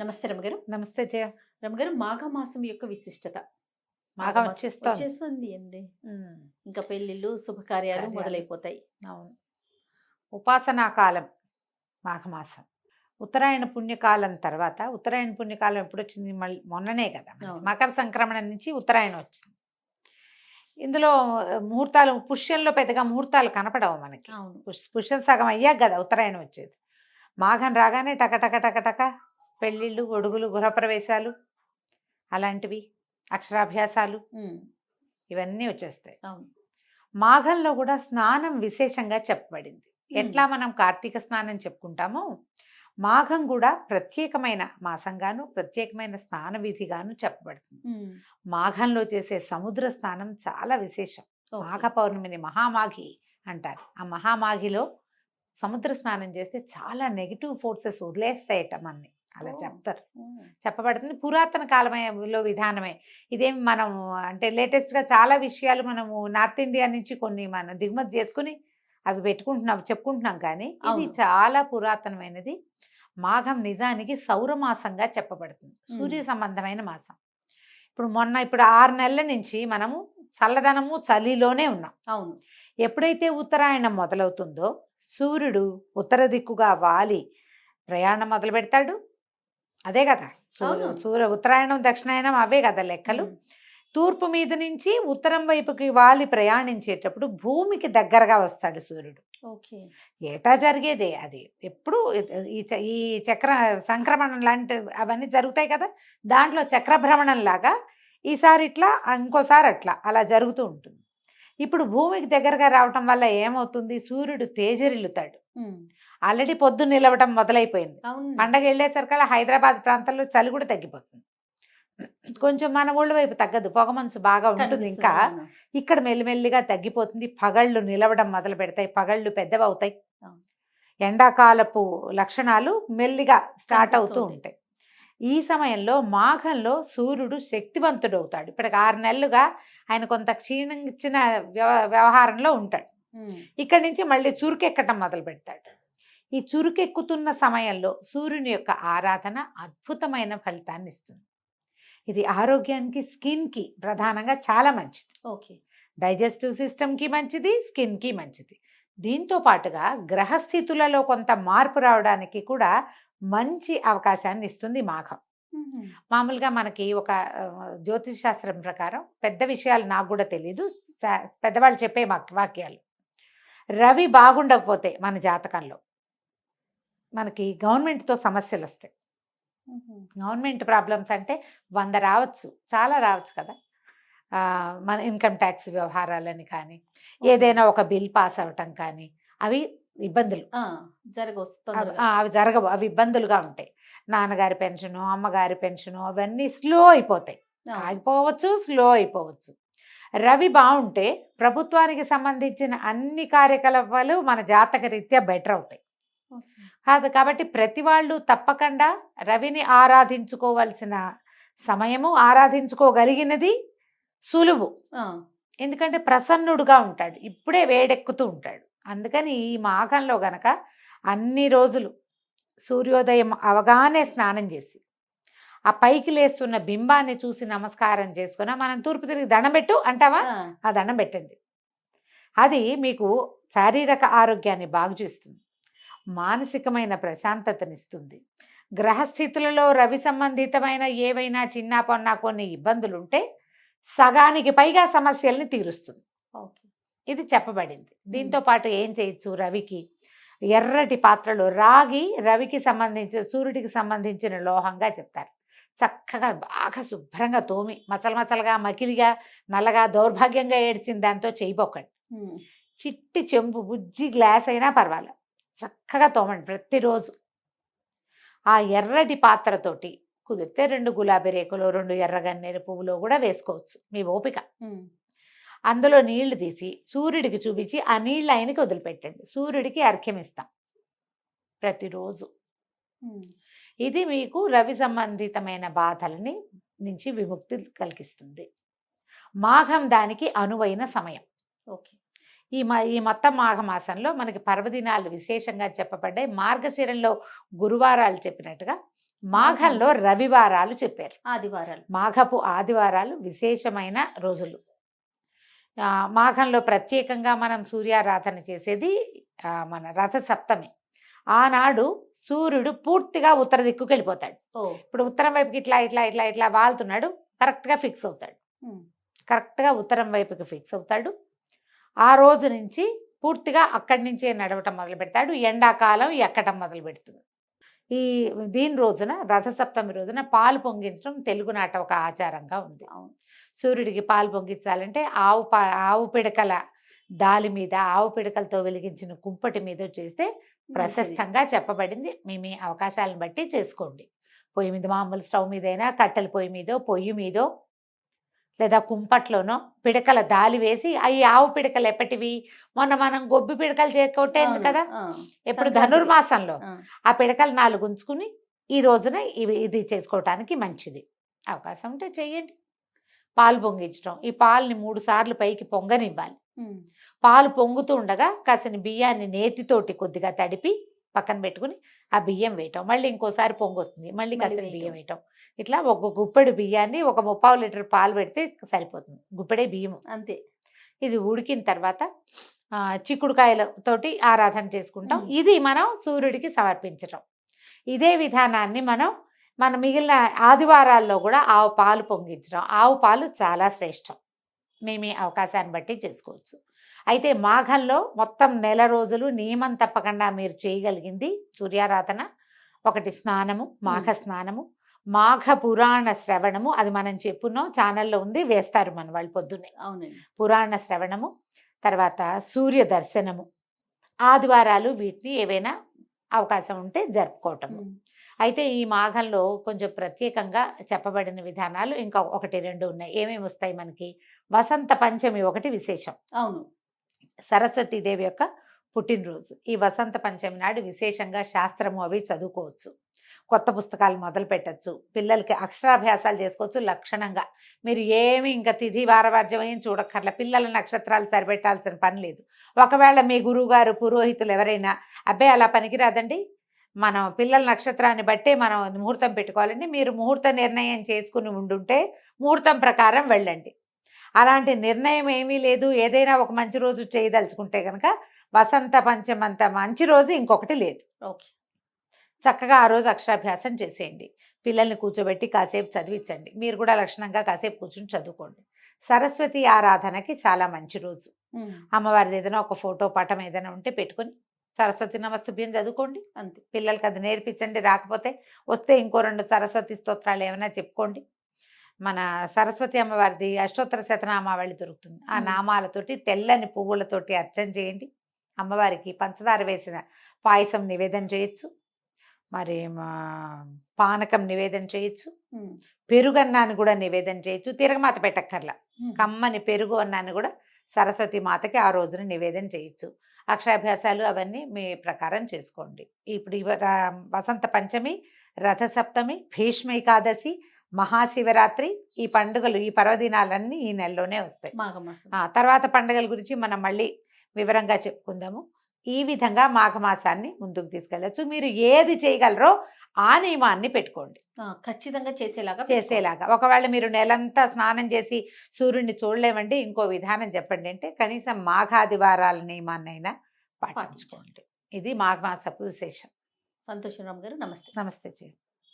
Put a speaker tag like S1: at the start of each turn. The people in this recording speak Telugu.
S1: నమస్తే రమగారు.
S2: నమస్తే జయ.
S1: రమగారు మాఘమాసం యొక్క విశిష్టత.
S2: మాఘం వచ్చేస్తోంది.
S1: వచ్చేస్తుంది అండి. ఇంకా పెళ్ళిళ్ళు శుభకార్యాలు. మొదలైపోతాయి.
S2: అవును. ఉపాసనా కాలం మాఘమాసం. ఉత్తరాయణ పుణ్యకాలం తర్వాత ఉత్తరాయణ పుణ్యకాలం ఎప్పుడు వచ్చింది మళ్ళీ మొన్ననే కదా. మకర సంక్రమణ నుంచి ఉత్తరాయణం వచ్చింది. ఇందులో ముహూర్తాలు పుష్యంలో పెద్దగా ముహూర్తాలు కనపడవు మనకి. పుష్యం సగం అయ్యాక కదా ఉత్తరాయణం వచ్చేది. మాఘం రాగానే టక టక టక టక పెళ్ళిళ్ళు గొడుగులు గృహప్రవేశాలు అలాంటివి అక్షరాభ్యాసాలు ఇవన్నీ వచ్చేస్తాయి. మాఘంలో కూడా స్నానం విశేషంగా చెప్పబడింది. ఎట్లా మనం కార్తీక స్నానం చెప్పుకుంటామో మాఘం కూడా ప్రత్యేకమైన మాసంగాను ప్రత్యేకమైన స్నాన విధిగాను చెప్పబడుతుంది. మాఘంలో చేసే సముద్ర స్నానం చాలా విశేషం. మాఘ పౌర్ణమిని మహామాఘి అంటారు. ఆ మహామాఘిలో సముద్ర స్నానం చేస్తే చాలా నెగిటివ్ ఫోర్సెస్ వదిలేస్తాయట మనని. అలా. చెప్తారు. చెప్పబడుతుంది పురాతన కాలమేలో విధానమే. ఇదేం మనం అంటే లేటెస్ట్గా చాలా విషయాలు మనము నార్త్ ఇండియా నుంచి కొన్ని మనం దిగుమతి చేసుకుని అవి పెట్టుకుంటున్నాం చెప్పుకుంటున్నాం కానీ ఇది. చాలా పురాతనమైనది. మాఘం నిజానికి సౌరమాసంగా చెప్పబడుతుంది. సూర్య సంబంధమైన మాసం. ఇప్పుడు మొన్న ఇప్పుడు ఆరు నెలల నుంచి మనము చల్లదనము చలిలోనే ఉన్నాం.
S1: అవును.
S2: ఎప్పుడైతే ఉత్తరాయణం మొదలవుతుందో సూర్యుడు ఉత్తర దిక్కుగా వాలి ప్రయాణం మొదలు పెడతాడు అదే కదా! సూర్య ఉత్తరాయణం దక్షిణాయనం అవే కదా లెక్కలు. తూర్పు మీద నుంచి ఉత్తరం వైపుకి వాలి ప్రయాణించేటప్పుడు భూమికి దగ్గరగా వస్తాడు సూర్యుడు.
S1: ఓకే.
S2: ఏటా జరిగేదే? అది ఎప్పుడు ఈ చక్ర సంక్రమణం లాంటి అవన్నీ జరుగుతాయి కదా! దాంట్లో చక్రభ్రమణం లాగా ఈసారి ఇట్లా ఇంకోసారి అట్లా అలా జరుగుతూ ఉంటుంది. ఇప్పుడు భూమికి దగ్గరగా రావటం వల్ల ఏమవుతుంది? సూర్యుడు తేజరిల్లుతాడు. ఆల్రెడీ పొద్దు నిలవటం మొదలైపోయింది. పండగ వెళ్ళేసరికల్లా హైదరాబాద్ ప్రాంతంలో చలి కూడా తగ్గిపోతుంది. కొంచెం మన ఊళ్ళ వైపు తగ్గదు. పొగమంచు బాగా ఉంటుంది. ఇంకా. ఇక్కడ మెల్లిమెల్లిగా తగ్గిపోతుంది. పగళ్ళు నిలవడం మొదలు పెడతాయి. పగళ్ళు పెద్దవవుతాయి. ఎండాకాలపు లక్షణాలు మెల్లిగా స్టార్ట్ అవుతూ. ఉంటాయి. ఈ సమయంలో మాఘంలో సూర్యుడు శక్తివంతుడు అవుతాడు ఇప్పటికి ఆరు నెలలుగా ఆయన కొంత క్షీణించిన వ్యవ- వ్యవహారంలో ఉంటాడు. ఇక్కడి నుంచి మళ్ళీ చురుకెక్కటం మొదలు పెడతాడు ఈ చురుకెక్కుతున్న సమయంలో సూర్యుని యొక్క ఆరాధన అద్భుతమైన ఫలితాన్ని ఇస్తుంది ఇది ఆరోగ్యానికి స్కిన్కి ప్రధానంగా చాలా మంచిది.
S1: ఓకే.
S2: డైజెస్టివ్ సిస్టమ్కి మంచిది స్కిన్కి మంచిది. దీంతో పాటుగా గ్రహస్థితులలో కొంత మార్పు రావడానికి కూడా మంచి అవకాశాన్ని ఇస్తుంది మాఘం మామూలుగా మనకి ఒక జ్యోతిష్ శాస్త్రం ప్రకారం పెద్ద విషయాలు నాకు కూడా తెలీదు. పెద్దవాళ్ళు చెప్పే వాక్- వాక్యాలు. రవి బాగుండకపోతే మన జాతకంలో మనకి గవర్నమెంట్తో సమస్యలు వస్తాయి గవర్నమెంట్ ప్రాబ్లమ్స్ అంటే వంద రావచ్చు చాలా రావచ్చు కదా. మన ఇన్కమ్ ట్యాక్స్ వ్యవహారాలని కానీ ఏదైనా ఒక బిల్ పాస్ అవ్వటం కానీ అవి ఇబ్బందులు.
S1: జరగవచ్చు
S2: అవి జరగవు అవి ఇబ్బందులుగా ఉంటాయి. నాన్నగారి పెన్షను అమ్మగారి పెన్షను అవన్నీ స్లో అయిపోతాయి. ఆగిపోవచ్చు స్లో అయిపోవచ్చు. రవి బాగుంటే ప్రభుత్వానికి సంబంధించిన అన్ని కార్యకలాపాలు మన జాతక రీత్యా బెటర్ అవుతాయి. కాదు కాబట్టి ప్రతి వాళ్ళు తప్పకుండా రవిని ఆరాధించుకోవాల్సిన సమయము ఆరాధించుకోగలిగినది సులువు. ఎందుకంటే ప్రసన్నుడుగా ఉంటాడు ఇప్పుడే వేడెక్కుతూ ఉంటాడు. అందుకని ఈ మాఘంలో గనక అన్ని రోజులు సూర్యోదయం అవగానే స్నానం చేసి ఆ పైకి లేస్తున్న బింబాన్ని చూసి నమస్కారం చేసుకున్నా మనం తూర్పు తిరిగి దండం పెట్టు అంటావా?
S1: ఆ,
S2: దండం పెట్టండి. అది మీకు శారీరక ఆరోగ్యాన్ని బాగు చేస్తుంది. మానసికమైన ప్రశాంతతనిస్తుంది. గ్రహస్థితులలో రవి సంబంధితమైన ఏవైనా చిన్న పొన్న కొన్ని ఇబ్బందులు ఉంటే సగానికి పైగా సమస్యల్ని తీరుస్తుంది.
S1: ఓకే.
S2: ఇది చెప్పబడింది. దీంతో పాటు ఏం చేయొచ్చు? రవికి ఎర్రటి పాత్రలో రాగి రవికి సంబంధించిన సూర్యుడికి సంబంధించిన లోహంగా చెప్తారు. చక్కగా బాగా శుభ్రంగా తోమి మచల మచలగా మకిలిగా నల్లగా దౌర్భాగ్యంగా ఏడ్చిన దాంతో చేయబోకండి
S1: ఉమ్,
S2: చిట్టి చెంబు బుజ్జి గ్లాస్ అయినా పర్వాలేదు. చక్కగా తోమండి ప్రతిరోజు. ఆ ఎర్రటి పాత్రతోటి కుదిరితే రెండు గులాబీ రేకులు రెండు ఎర్రగన్నేరు పువ్వులు కూడా వేసుకోవచ్చు. మీ ఓపిక. అందులో నీళ్ళు తీసి సూర్యుడికి చూపించి ఆ నీళ్ళు ఆయనకి వదిలిపెట్టండి. సూర్యుడికి అర్ఘ్యం ఇస్తాం ప్రతిరోజు ఇది మీకు రవి సంబంధితమైన బాధలని నుంచి విముక్తి కలిగిస్తుంది. మాఘం దానికి అనువైన సమయం.
S1: ఓకే.
S2: ఈ మా ఈ మొత్తం మాఘమాసంలో మనకి పర్వదినాలు విశేషంగా చెప్పబడ్డాయి. మార్గశిరంలో గురువారాలు చెప్పినట్టుగా మాఘంలో రవివారాలు చెప్పారు.
S1: ఆదివారాలు.
S2: మాఘపు ఆదివారాలు విశేషమైన రోజులు. మాఘంలో ప్రత్యేకంగా మనం సూర్యారాధన చేసేది మన రథ సప్తమి ఆనాడు సూర్యుడు పూర్తిగా ఉత్తర దిక్కుకు వెళ్ళిపోతాడు. ఇప్పుడు ఉత్తరం వైపుకి ఇట్లా ఇట్లా ఇట్లా ఇట్లా వాళ్తున్నాడు. కరెక్ట్గా ఫిక్స్ అవుతాడు. కరెక్ట్గా ఉత్తరం వైపుకి ఫిక్స్ అవుతాడు. ఆ రోజు నుంచి పూర్తిగా అక్కడి నుంచే నడవటం మొదలు పెడతాడు. ఎండాకాలం ఎక్కటం మొదలు పెడుతుంది. ఈ దీని రోజున రథసప్తమి రోజున పాలు పొంగించడం తెలుగునాట ఒక ఆచారంగా ఉంది. సూర్యుడికి పాలు పొంగించాలంటే ఆవు పా ఆవు పిడకల దాలి మీద ఆవు పిడకలతో వెలిగించిన కుంపటి మీద చేస్తే. ప్రశస్తంగా చెప్పబడింది. మీ మీ అవకాశాలను బట్టి చేసుకోండి. పొయ్యి మీద మామూలు స్టవ్ మీదైనా కట్టెల పొయ్యి మీదో పొయ్యి మీదో లేదా కుంపట్లోనో పిడకల దాలి వేసి అవి ఆవు పిడకలు ఎప్పటివి? మొన్న మనం గొబ్బి పిడకలు చేకొట్టేంది. కదా! ఎప్పుడు. ధనుర్మాసంలో
S1: ఆ,
S2: పిడకలు నాలుగు ఉంచుకుని ఈ రోజున ఇవి ఇది చేసుకోవటానికి మంచిది. అవకాశం ఉంటే చెయ్యండి. పాలు పొంగించడం ఈ పాలని మూడు సార్లు పైకి పొంగనివ్వాలి. పాలు పొంగుతూ ఉండగా కాసిన బియ్యాన్ని నేతితోటి కొద్దిగా తడిపి పక్కన పెట్టుకుని ఆ బియ్యం వేయటం. మళ్ళీ ఇంకోసారి పొంగొస్తుంది. మళ్ళీ
S1: మళ్ళీ
S2: కాసిన. బియ్యం వేయటం. ఇట్లా ఒక గుప్పెడు బియ్యాన్ని ఒక ముప్పావు లీటర్ పాలు పెడితే సరిపోతుంది. గుప్పెడే బియ్యం
S1: అంతే.
S2: ఇది ఉడికిన తర్వాత చిక్కుడుకాయలతోటి ఆరాధన చేసుకుంటాం.
S1: మ్మ్.
S2: ఇది మనం సూర్యుడికి సమర్పించటం. ఇదే విధానాన్ని మనం మన మిగిలిన ఆదివారాల్లో కూడా ఆవు పాలు పొంగించడం ఆవు పాలు చాలా శ్రేష్టం. మీ మీ అవకాశాన్ని బట్టి చేసుకోవచ్చు. అయితే మాఘంలో మొత్తం నెల రోజులు నియమం తప్పకుండా మీరు చేయగలిగింది సూర్యారాధన ఒకటి స్నానము మాఘ స్నానము మాఘ పురాణ శ్రవణము అది మనం చెప్పున్నాం ఛానల్లో ఉంది వేస్తారు మన వాళ్ళు పొద్దున్నే.
S1: అవునండి.
S2: పురాణ శ్రవణము తర్వాత సూర్య దర్శనము ఆదివారాలు వీటిని ఏవైనా అవకాశం ఉంటే జరుపుకోవటం
S1: ఉమ్.
S2: అయితే ఈ మాఘంలో కొంచెం ప్రత్యేకంగా చెప్పబడిన విధానాలు ఇంకా ఒకటి రెండు ఉన్నాయి. ఏమేమి వస్తాయి మనకి? వసంత పంచమి ఒకటి విశేషం.
S1: అవును.
S2: సరస్వతీదేవి యొక్క పుట్టినరోజు. ఈ వసంత పంచమి నాడు విశేషంగా శాస్త్రము అవి చదువుకోవచ్చు. కొత్త పుస్తకాలు మొదలు పెట్టచ్చు. పిల్లలకి అక్షరాభ్యాసాలు చేసుకోవచ్చు లక్షణంగా. మీరు ఏమి ఇంకా తిథి వారవార్జం ఏం చూడక్కర్ల. పిల్లల నక్షత్రాలు సరిపెట్టాల్సిన పని లేదు. ఒకవేళ మీ గురువుగారు పురోహితులు ఎవరైనా అబ్బాయి అలా పనికిరాదండి. మనం పిల్లల నక్షత్రాన్ని బట్టే మనం ముహూర్తం పెట్టుకోవాలండి. మీరు ముహూర్త నిర్ణయం చేసుకుని ఉండుంటే ముహూర్తం ప్రకారం వెళ్ళండి. అలాంటి నిర్ణయం ఏమీ లేదు. ఏదైనా ఒక మంచి రోజు చేయదలుచుకుంటే కనుక వసంత పంచమంత మంచి రోజు ఇంకొకటి లేదు.
S1: ఓకే.
S2: చక్కగా ఆ రోజు అక్షరాభ్యాసం చేసేయండి. పిల్లల్ని కూర్చోబెట్టి కాసేపు చదివించండి. మీరు కూడా లక్షణంగా కాసేపు కూర్చుని చదువుకోండి. సరస్వతి ఆరాధనకి చాలా మంచి రోజు. అమ్మవారిది ఏదైనా ఒక ఫోటో పటం ఏదైనా ఉంటే పెట్టుకొని సరస్వతి నమస్తుభ్యం చదువుకోండి.
S1: అంతే.
S2: పిల్లలకి అది నేర్పించండి. రాకపోతే వస్తే ఇంకో రెండు సరస్వతి స్తోత్రాలు ఏమైనా చెప్పుకోండి. మన సరస్వతి అమ్మవారిది అష్టోత్తర శతనామావళి దొరుకుతుంది. ఆ. నామాలతోటి తెల్లని పువ్వులతోటి అర్చన చేయండి. అమ్మవారికి పంచదార వేసిన పాయసం నివేదన చేయొచ్చు. మరి మా పానకం నివేదన చేయొచ్చు. పెరుగన్నాన్ని కూడా నివేదన చేయొచ్చు. తిరగమాత పెట్టక్కర్లా. కమ్మని పెరుగు అన్నాన్ని కూడా సరస్వతి మాతకి ఆ రోజున నివేదన చేయొచ్చు. అక్షరాభ్యాసాలు అవన్నీ మీ ప్రకారం చేసుకోండి. ఇప్పుడు వసంత పంచమి రథసప్తమి భీష్మ ఏకాదశి మహాశివరాత్రి ఈ పండుగలు ఈ పర్వదినాలన్నీ ఈ నెలలోనే వస్తాయి. తర్వాత పండుగల గురించి మనం మళ్ళీ వివరంగా చెప్పుకుందాము. ఈ విధంగా మాఘమాసాన్ని ముందుకు తీసుకెళ్ళచ్చు. మీరు ఏది చేయగలరో ఆ నియమాన్ని పెట్టుకోండి.
S1: ఖచ్చితంగా చేసేలాగా
S2: చేసేలాగా. ఒకవేళ మీరు నెలంతా స్నానం చేసి సూర్యుడిని చూడలేమండి ఇంకో విధానం చెప్పండి అంటే కనీసం మాఘాదివారాల నియమాన్నైనా పాటించుకోండి ఇది మాఘమాసపు విశేషం.
S1: సంతోషం రామ్ గారు. నమస్తే.
S2: నమస్తే జీ